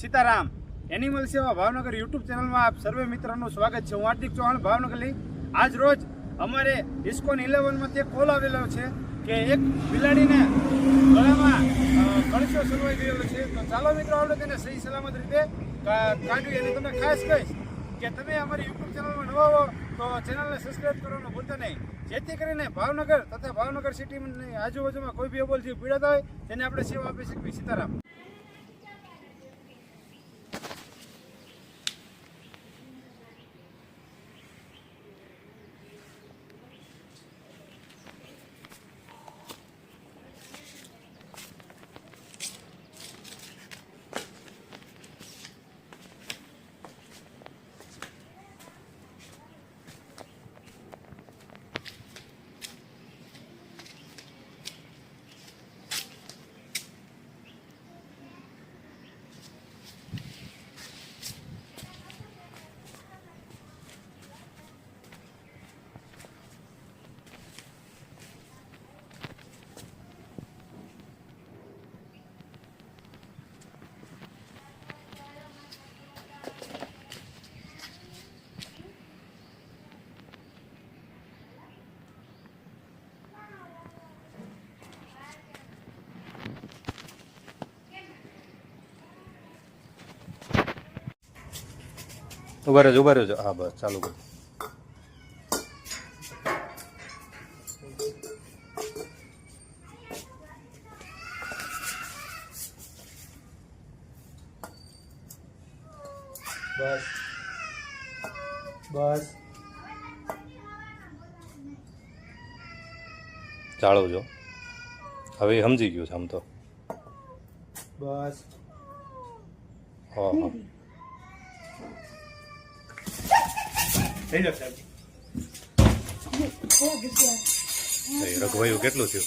Sitaram animal સેવા Bhavnagar YouTube ચેનલમાં આપ સર્વે મિત્રોનું સ્વાગત છે. હું હાર્દિક ચૌહાણ ભાવનગરની. આજ રોજ અમારે ઇસ્કોન ઇલેવનમાં તે કોલ આવેલો છે કે એક બિલાડીને ગળામાં કળશો સલવાઈ ગયેલો છે. તો ચાલો મિત્રો આપણે તેને સહી સલામત રીતે કાઢ્યું અને તમને ખાસ કહીશ કે તમે અમારી યુટ્યુબ ચેનલમાં નવા હો તો ચેનલને સબસ્ક્રાઈબ કરવાનું ભૂલતા નહીં. જેથી કરીને ભાવનગર તથા ભાવનગર સિટીની આજુબાજુમાં કોઈ બી અબોલ જીવ પીડાતા હોય, તેને આપણે સેવા આપી શકીએ સીતારામ. ઊભા રહેજો ઊભા રહેજો. હા બસ ચાલુ કરો. બસ. બસ. હવે સમજી ગયું છે આમ તો. બસ. હા હા. થઈ જશે એ રઘવાયું કેટલું થયું?